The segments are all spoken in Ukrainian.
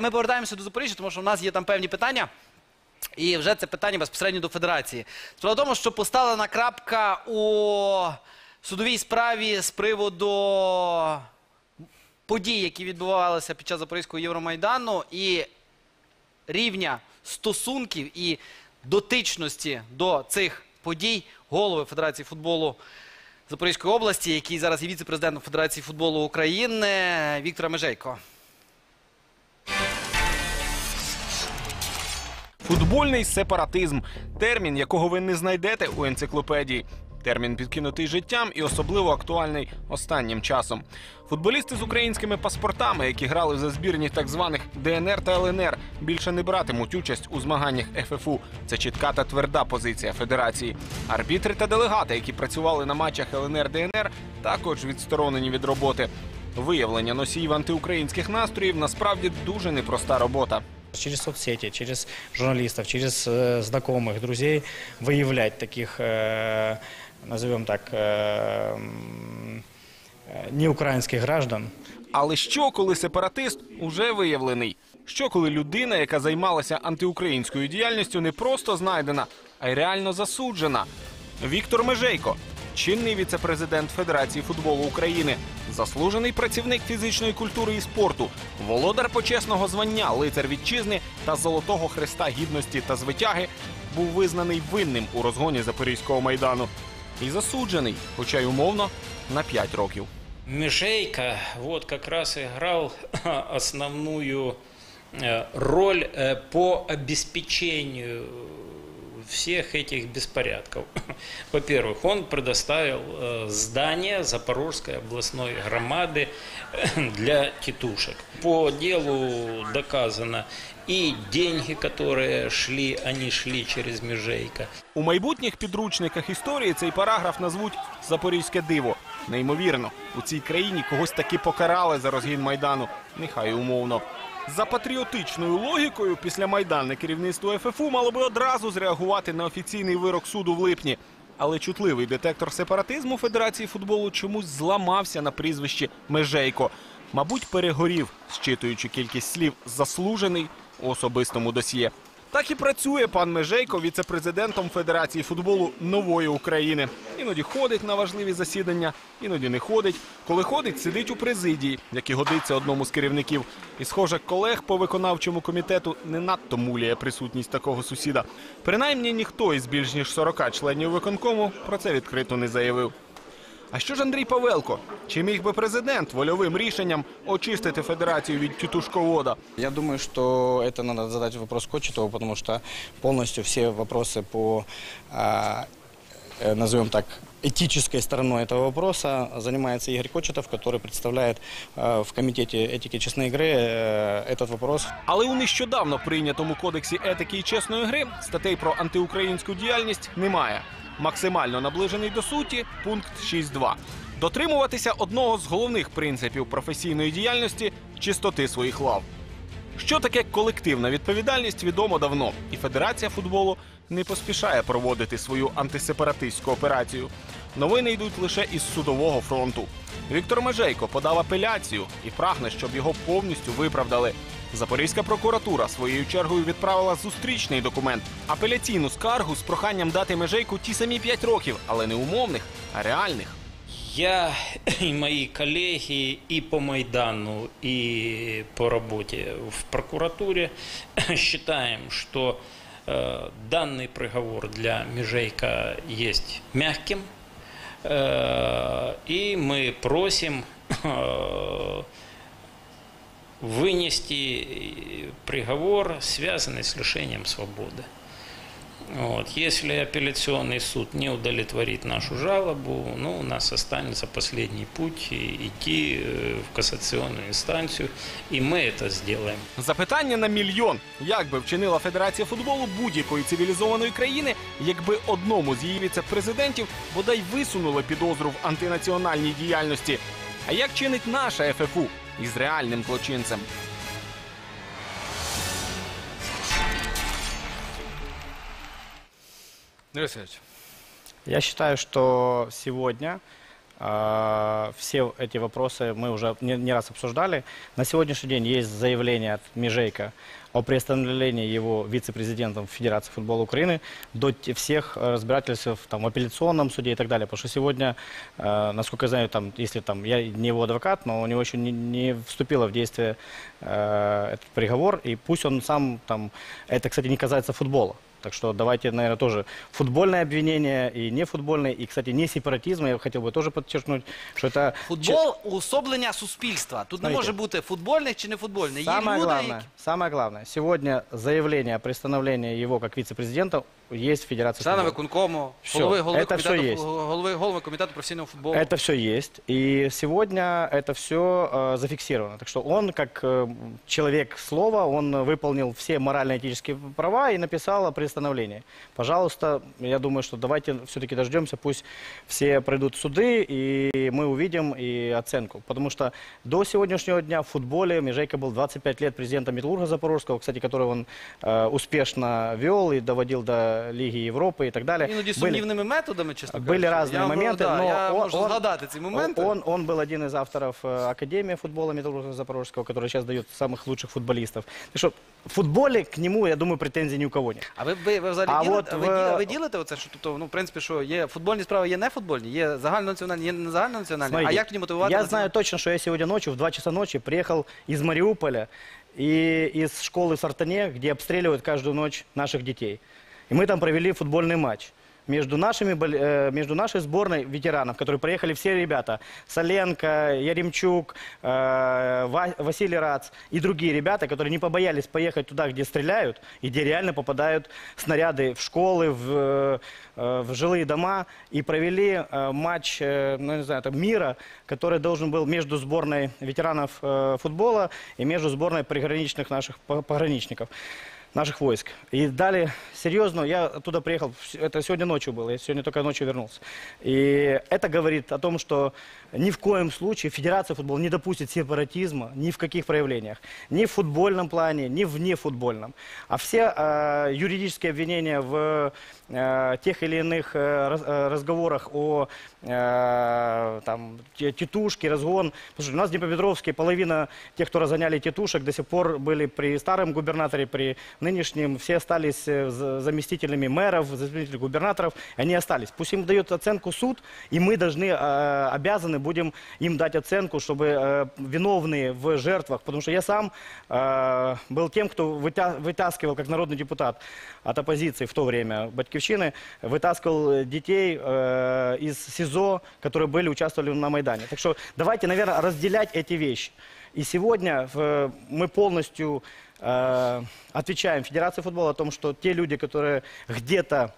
Ми повертаємося до Запоріжжя, тому що у нас є там певні питання. І вже це питання безпосередньо до федерації. Справа в тому, що поставлена крапка у судовій справі з приводу подій, які відбувалися під час Запорізького Євромайдану, і рівня стосунків і дотичності до цих подій голови Федерації футболу Запорізької області, який зараз є віце-президентом Федерації футболу України Віктора Межейко. Футбольний сепаратизм термін, якого ви не знайдете у енциклопедії. Термін підкинутий життям і особливо актуальний останнім часом. Футболісти з українськими паспортами, які грали за збірні так званих ДНР та ЛНР, більше не братимуть участь у змаганнях ФФУ. Це чітка та тверда позиція федерації. Арбітри та делегати, які працювали на матчах ЛНР ДНР, також відсторонені від роботи. Виявлення носіїв антиукраїнських настроїв насправді дуже непроста робота Через соцсети, через журналистов, через э, знакомых, друзей выявлять таких, э, назовем так, э, м, э, неукраинских граждан, Але що, коли сепаратист уже виявлений? Що, коли людина, яка займалася антиукраїнською діяльністю, не просто знайдена, а й реально засуджена? Віктор Межейко, чинний віце-президент Федерації футболу України, заслужений працівник фізичної культури і спорту, володар почесного звання, лицар вітчизни та Золотого Хреста гідності та звитяги, був визнаний винним у розгоні Запорізького майдану і засуджений, хоча й умовно, на 5 років. Мишейко вот как раз играл основную э, роль э, по обеспечению всех этих беспорядков. Во-первых, он предоставил э, здание Запорожской областной громады для тетушек. По делу доказано и деньги, которые шли, они шли через Межейко. У майбутніх підручниках історії цей параграф назвуть Запорізьке диво. Неймовірно, у цій країні когось таки покарали за розгін майдану, нехай і умовно. За патріотичною логікою, після майданне керівництво ФФУ мало би одразу зреагувати на офіційний вирок суду в липні. Але чутливий детектор сепаратизму Федерації футболу чомусь зламався на прізвищі Межейко. Мабуть, перегорів, зчитуючи кількість слів заслужений у особистому досьє. Так і працює пан Межейко віце-президентом Федерації футболу нової України. Іноді ходить на важливі засідання, іноді не ходить. Коли ходить, сидить у президії, як і годиться одному з керівників. І, схоже, колег по виконавчому комітету не надто муляє присутність такого сусіда. Принаймні ніхто із більш ніж 40 членів виконкому про це відкрито не заявив. А що ж Андрій Павелко? Чи міг би президент вольовим рішенням очистити федерацію від тютушковода? Я думаю, что это надо задать вопрос Кочетову, потому что полностью все вопросы по, а, э, назовем так, этической стороной этого вопроса занимается Игорь Кочетов, который представляет э, в Комитете этики честной игры э, этот вопрос. Але у нещодавно прийнятому кодексі етики і чесної гри статей про антиукраїнську діяльність немає. Максимально наближений до суті пункт 6.2. Дотримуватися одного з головних принципів професійної діяльності чистоти своїх лав. Що таке колективна відповідальність, відомо давно, і Федерація футболу не поспішає проводити свою антисепаратистську операцію. Новини йдуть лише із судового фронту. Віктор Межейко подав апеляцію і прагне, щоб його повністю виправдали. Запорізька прокуратура своєю чергою відправила зустрічний документ апеляційну скаргу з проханням дати Межейку ті самі 5 років, але не умовних, а реальних. Я и мои коллеги и по Майдану, и по работе в прокуратуре считаем, что э, данный приговор для Межейка есть мягким, э, и мы просим э, вынести приговор, связанный с лишением свободы. Вот. Если апелляционный суд не удовлетворит нашу жалобу, ну, у нас останется последний путь и идти э, в кассационную инстанцию, и мы это сделаем. Запитання на мільйон: як би вчинила Федерація футболу будь-якої цивілізованої країни, якби одному з її віце-президентів бодай висунули підозру в антинаціональній діяльності? А як чинить наша ФФУ із реальним злочинцем? Васильович. Я считаю, что сегодня А, Все эти вопросы мы уже не, не раз обсуждали. На сегодняшний день есть заявление от Межейка о приостановлении его вице-президентом Федерации футбола Украины до всех э, разбирательств там, в апелляционном суде и так далее. Потому что сегодня, э, насколько я знаю, там, если там, я не его адвокат, но у него еще не, не вступило в действие э, этот приговор, и пусть он сам там, это, кстати, не касается футбола. Так что давайте, наверное, тоже футбольное обвинение и не футбольное, и, кстати, не сепаратизм, я хотел бы тоже подчеркнуть, что это... Футбол уособлення суспільства. Тут не Смотрите. може бути футбольних чи не футбольних. Є Самое люди, главное, які... самое главное, сегодня заявление о пристановлении его как вице-президента есть в Федерации Члени футбола. виконкому, Всё, голови, голови, это всё комітету, есть. голови, голови комітету професійного футболу. Это все есть. И сегодня это все зафиксировано. Так что он, как э, человек слова, он выполнил все морально-этические права и написал о приостановлении. Пожалуйста, я думаю, что давайте все-таки дождемся, пусть все пройдут в суды, и мы увидим и оценку. Потому что до сегодняшнего дня в футболе Межейко был 25 лет президентом Металлурга Запорожского, кстати, который он э, успешно вел и доводил до Лиги Европы и так далее. Іноді Были- сумнівними методами, чесно Были кажучи. разные я, моменты, да, но я он- можу он- згадати ці моменти. Он, он был один из авторов э, Академии футбола Металлурга Запорожского, который сейчас дает самых лучших футболистов. Так что в футболе к нему, я думаю, претензий ни у кого нет. А ви, ви, ви взагалі А ділите, от а ви, в- ді- ви ділите оце, що тобто, ну, в принципі, що є футбольні справи, є не футбольні, є загальнонаціональні, є не загальнонаціональні. А Смотрите, як тоді мотивувати? Я на це? знаю точно, что я сегодня ночью в 2 часа ночи приехал из Мариуполя и из школы в Сартане, где обстреливают каждую ночь наших детей. И мы там провели футбольный матч. Между, нашими, э, между нашей сборной ветеранов, которые приехали все ребята, Соленко, Яремчук, э, Ва- Василий Рац и другие ребята, которые не побоялись поехать туда, где стреляют, и где реально попадают снаряды в школы, в, э, в жилые дома, и провели матч ну, не знаю, там, мира, который должен был между сборной ветеранов футбола и между сборной приграничных наших по- пограничников наших войск. И дали серьезно, я оттуда приехал, это сегодня ночью было, я сегодня только ночью вернулся. И это говорит о том, что ни в коем случае Федерация футбола не допустит сепаратизма ни в каких проявлениях. Ни в футбольном плане, ни в нефутбольном. А все э, юридические обвинения в э, тех или иных э, э, разговорах о э, там, те- тетушке, разгон. Что у нас в Днепропетровске половина тех, кто разгоняли тетушек, до сих пор были при старом губернаторе, при нынешнем. Все остались э, за- заместителями мэров, заместителями губернаторов. Они остались. Пусть им дает оценку суд, и мы должны, э, обязаны будем им дать оценку, чтобы э, виновные в жертвах, потому что я сам э, был тем, кто вытя- вытаскивал, как народный депутат от оппозиции в то время Батьковщины, вытаскивал детей э, из СИЗО, которые были, участвовали на Майдане. Так что давайте, наверное, разделять эти вещи. И сегодня э, мы полностью э, отвечаем Федерации футбола о том, что те люди, которые где-то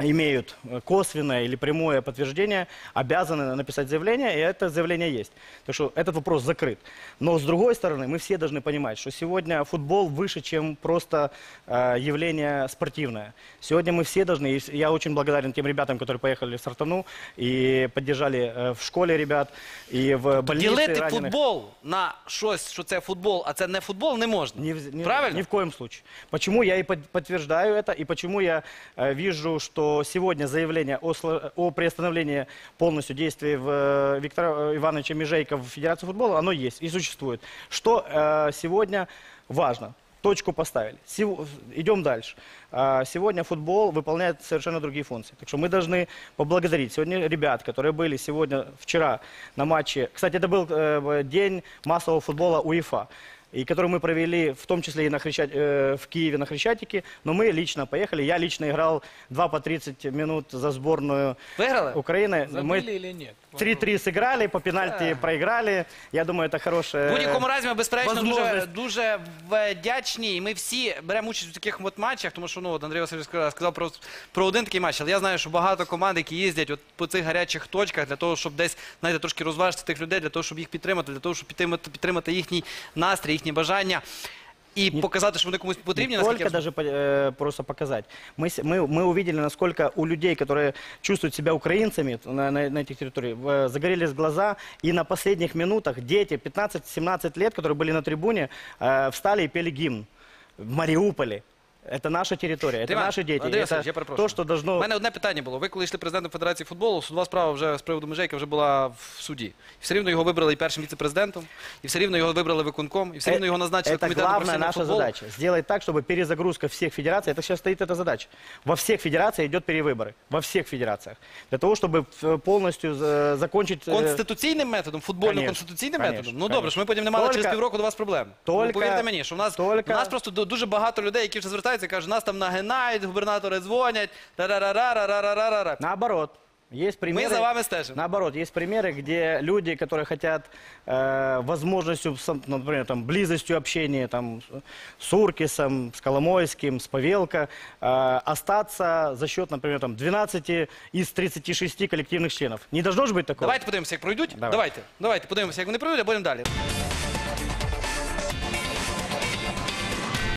имеют э, косвенное или прямое подтверждение, обязаны написать заявление, и это заявление есть. Так что этот вопрос закрыт. Но с другой стороны, мы все должны понимать, что сегодня футбол выше, чем просто э, явление спортивное. Сегодня мы все должны, и я очень благодарен тем ребятам, которые поехали в Сартану и поддержали э, в школе ребят, и в больнице Ділити раненых. футбол на щось, що це футбол, а це не футбол, не можна. Ни, в- ни- Правильно? Ни в коем случае. Почему я и под- подтверждаю это, и почему я э, вижу, что сегодня заявление о, о приостановлении полностью действий в, э, Виктора э, Ивановича Межейко в Федерации футбола, оно есть и существует. Что э, сегодня важно? Точку поставили. Сев- Идем дальше. А, Сегодня футбол выполняет совершенно другие функции. Так что мы должны поблагодарить сегодня ребят, которые были сегодня, вчера на матче. Кстати, это был э, день массового футбола УЕФА и который мы провели в том числе и на Хрещат- э, в Киеве на Хрещатике, но мы лично поехали. Я лично играл 2 по 30 минут за сборную Виграли? Украины. Забыли Мы или нет? 3-3 сыграли, по пенальти проиграли. Я думаю, это хорошее... В будь-якому разі ми безперечно дуже, возможность. дуже вдячні. І ми всі беремо участь в таких от матчах, тому що ну, от Андрій Васильович сказав, сказав про, про один такий матч, але я знаю, що багато команд, які їздять от по цих гарячих точках для того, щоб десь знаєте, трошки розважити тих людей, для того, щоб їх підтримати, для того, щоб підтримати, підтримати їхній настрій, їхні бажання. І показати, що вони комусь потрібні, Не наскільки только я даже по- э, просто показать. Мы, с- мы, мы увидели, насколько у людей, которые чувствуют себя украинцами на, на, на этих территориях, э, загорелись глаза. И на последних минутах дети 15-17 лет, которые были на трибуне, э, встали и пели гимн в Мариуполе. Это наша территория, это Іван, наши дети. Андрій это Васильович, я перепрошую. то, что должно... У мене одне питання було. Ви коли йшли президентом Федерації футболу, судова справа вже з приводу Межейка вже була в суді. І все рівно його вибрали і першим віце-президентом, і все рівно його вибрали виконком, і все рівно його назначили Это комітетом главная професійного наша футболу. задача. Сделать так, чтобы перезагрузка всех федераций, это сейчас стоит эта задача. Во всех федерациях идет перевыборы. Во всех федерациях. Для того, чтобы э, полностью э, закончить... э, Конституційним методом, футбольно-конституційним Конечно, методом. Ну конечно. добре, що ми потім не мали через Только- півроку до вас проблем. Ну, только- повірте мені, що в нас, только- у нас просто ду- дуже багато людей, які вже звертаються І кажуть, нас там нагинають, губернатори дзвонять. Наоборот. Есть примеры, за вами стежим. Наоборот, есть примеры, где люди, которые хотят э, возможностью, сам- например, там, близостью общения там, с Уркисом, с Коломойским, с Павелко, э, остаться за счет, например, там, 12 из 36 коллективных членов. Не должно же быть такого? Давайте подивимося, як пройдуть. Давай. Давайте, давайте подивимося, як вони пройдуть, а будемо далі.